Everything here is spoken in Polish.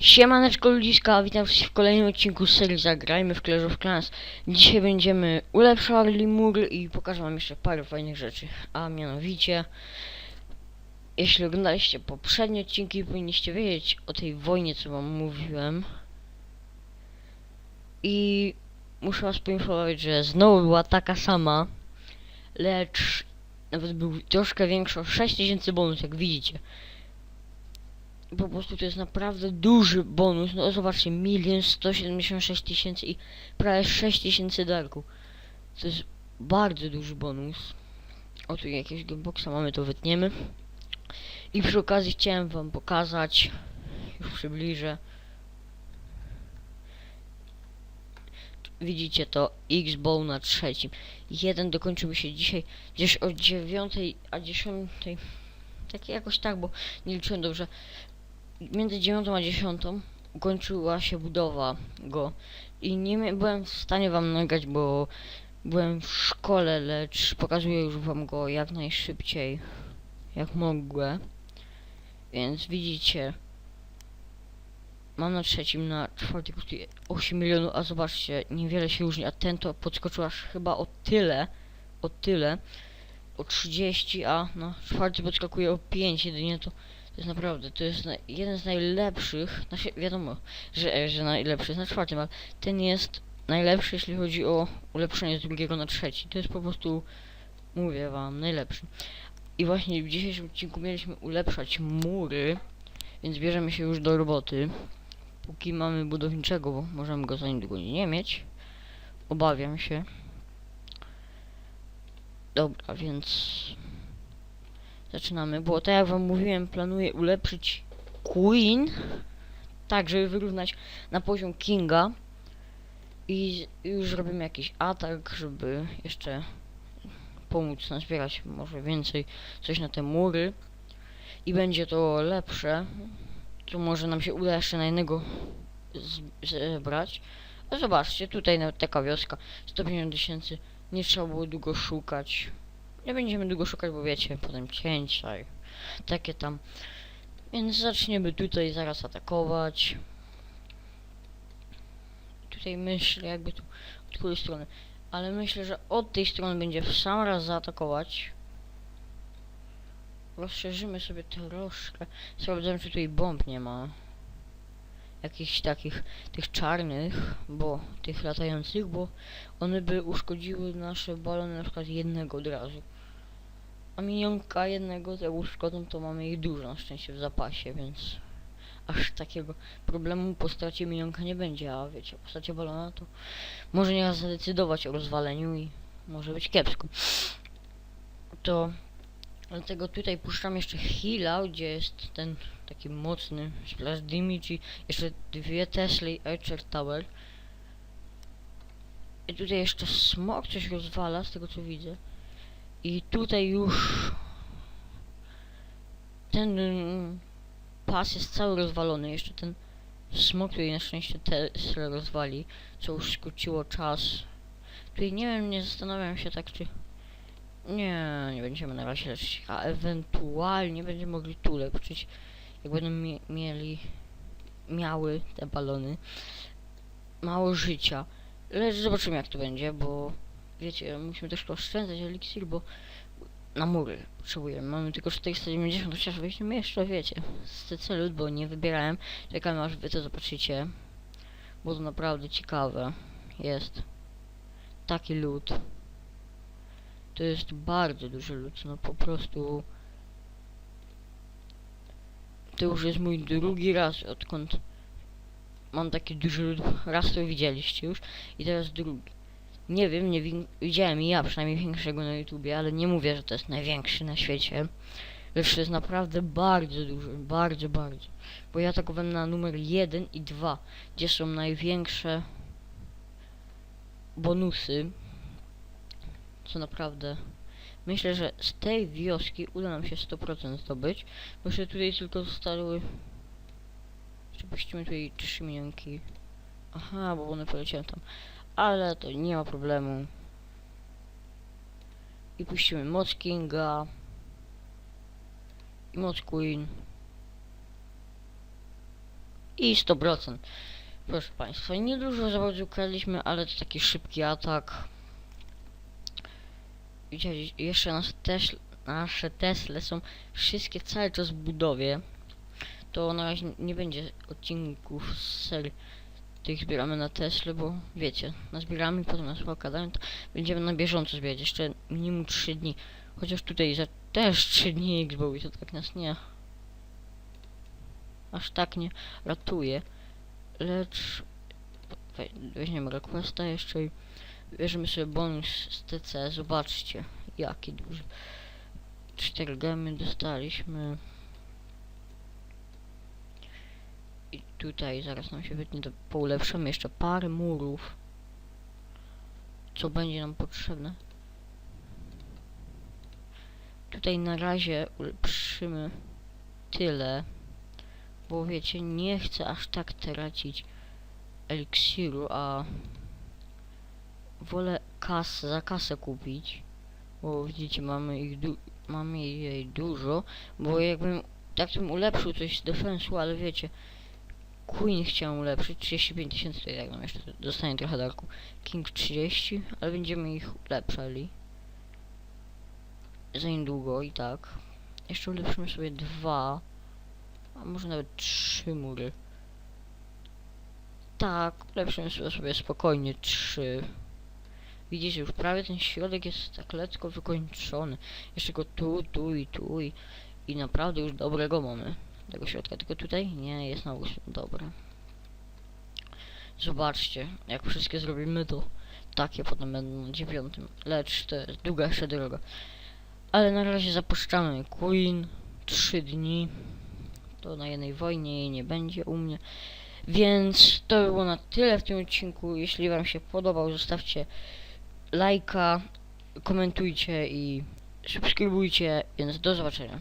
Siemaneczko ludziska, witam wszystkich w kolejnym odcinku serii Zagrajmy w Clash of Clans. Dzisiaj będziemy ulepszali mury i pokażę wam jeszcze parę fajnych rzeczy. A mianowicie, jeśli oglądaliście poprzednie odcinki, powinniście wiedzieć o tej wojnie, co wam mówiłem. I muszę was poinformować, że znowu była taka sama, lecz nawet był troszkę większy o 6000 bonus, jak widzicie po prostu to jest naprawdę duży bonus. No zobaczcie, milion sto siedemdziesiąt sześć tysięcy i prawie sześć tysięcy darku. To jest bardzo duży bonus. O tu jakiegoś boxa mamy, to wytniemy. I przy okazji chciałem wam pokazać, już przybliżę. Widzicie to X-Bow na trzecim. Jeden dokończyłby się dzisiaj gdzieś o dziewiątej, a dziesiątej. Tak jakoś tak, bo nie liczyłem dobrze między 9 a 10 ukończyła się budowa go i nie byłem w stanie wam nagrać, bo byłem w szkole, lecz pokazuję już wam go jak najszybciej, jak mogę. Więc widzicie, mam na trzecim, na czwartym kosztuje 8 milionów, a zobaczcie, niewiele się różni, a ten to podskoczył aż chyba o tyle, o tyle, o 30, a na czwarty podskakuje o 5 jedynie to to jest naprawdę, to jest jeden z najlepszych, znaczy wiadomo, że, że najlepszy jest na czwartym, ale ten jest najlepszy, jeśli chodzi o ulepszenie z drugiego na trzeci. To jest po prostu, mówię wam, najlepszy. I właśnie w dzisiejszym odcinku mieliśmy ulepszać mury, więc bierzemy się już do roboty. Póki mamy budowniczego, bo możemy go za niedługo nie mieć. Obawiam się. Dobra, więc Zaczynamy, bo tak jak wam mówiłem, planuję ulepszyć Queen, tak żeby wyrównać na poziom Kinga. I już robimy jakiś atak, żeby jeszcze pomóc nazbierać może więcej coś na te mury. I będzie to lepsze, to może nam się uda jeszcze na jednego z- zebrać. A zobaczcie, tutaj taka wioska, 150 tysięcy, nie trzeba było długo szukać. Nie będziemy długo szukać, bo wiecie, potem cięcia i takie tam. Więc zaczniemy tutaj zaraz atakować. Tutaj myślę jakby tu od której strony. Ale myślę, że od tej strony będzie w sam raz zaatakować. Rozszerzymy sobie troszkę. Sprawdzamy, czy tutaj bomb nie ma. Jakichś takich, tych czarnych, bo tych latających, bo one by uszkodziły nasze balony na przykład jednego od razu. A minionka jednego tego uszkodzą, to mamy ich dużo na szczęście w zapasie, więc aż takiego problemu po stracie minionka nie będzie, a wiecie, po stracie balona to może nieraz zadecydować o rozwaleniu i może być kiepsko. To dlatego tutaj puszczam jeszcze Hila, gdzie jest ten taki mocny splash damage jeszcze dwie Tesla i Archer Tower. I tutaj jeszcze smok coś rozwala, z tego co widzę. I tutaj już ten mm, pas jest cały rozwalony. Jeszcze ten smok, który na szczęście Tesla rozwali, co już skróciło czas. Tutaj nie wiem, nie zastanawiam się tak, czy... Nie, nie będziemy na razie leczyć, a ewentualnie będziemy mogli tu leczyć, jak będą mie mieli, miały te balony mało życia. Lecz zobaczymy jak to będzie, bo wiecie, musimy też oszczędzać eliksir, bo na mury potrzebujemy. Mamy tylko 490, chociaż weźmiemy jeszcze, wiecie, z CC bo nie wybierałem. Czekamy aż wy to zobaczycie, bo to naprawdę ciekawe jest. Taki lód. To jest bardzo duży lód, no po prostu... To już jest mój drugi raz, odkąd mam taki duży lód. Raz to widzieliście już i teraz drugi. Nie wiem, nie wi widziałem ja przynajmniej większego na YouTubie, ale nie mówię, że to jest największy na świecie. Lecz to jest naprawdę bardzo duży, bardzo, bardzo. Bo ja atakowałem na numer 1 i 2, gdzie są największe bonusy. Co naprawdę... Myślę, że z tej wioski uda nam się 100% zdobyć. Jeszcze tutaj tylko zostały... Jeszcze puścimy tutaj trzy minionki. Aha, bo one poleciały tam ale to nie ma problemu. I puścimy moc Kinga i moc Queen i 100%. Proszę Państwa, niedużo za bardzo ukradliśmy, ale to taki szybki atak. Widzicie, jeszcze nasze, też, nasze Tesle są wszystkie cały czas w budowie. To na razie nie będzie odcinków z serii tych zbieramy na Tesla, bo wiecie, nazbieramy potem nas okadają, to będziemy na bieżąco zbierać, jeszcze minimum 3 dni. Chociaż tutaj za też 3 dni Xbox to tak nas nie aż tak nie ratuje. Lecz we- weźmiemy requesta jeszcze i bierzemy sobie bonus z TC, zobaczcie jaki duży. 4 gemy dostaliśmy. I tutaj zaraz nam się wytnie, to poulepszymy jeszcze parę murów. Co będzie nam potrzebne? Tutaj na razie ulepszymy tyle, bo wiecie, nie chcę aż tak tracić eliksiru, a wolę kas za kasę kupić, bo widzicie, mamy ich du mamy jej dużo, bo jakbym tak bym ulepszył coś z defensu, ale wiecie, Queen chciałem ulepszyć, 35 tysięcy, to jak nam jeszcze dostanie trochę darku. King 30, ale będziemy ich ulepszali. Za niedługo i tak. Jeszcze ulepszymy sobie dwa, a może nawet trzy mury. Tak, ulepszymy sobie, sobie spokojnie trzy. Widzicie, już prawie ten środek jest tak lekko wykończony. Jeszcze go tu, tu i tu i, i naprawdę już dobrego mamy tego środka, tylko tutaj nie jest na ósmym, dobra. Zobaczcie, jak wszystkie zrobimy to takie potem będą na dziewiątym, lecz to jest długa jeszcze droga. Ale na razie zapuszczamy Queen, 3 dni, to na jednej wojnie jej nie będzie u mnie. Więc to by było na tyle w tym odcinku. Jeśli wam się podobał, zostawcie lajka, komentujcie i subskrybujcie, więc do zobaczenia.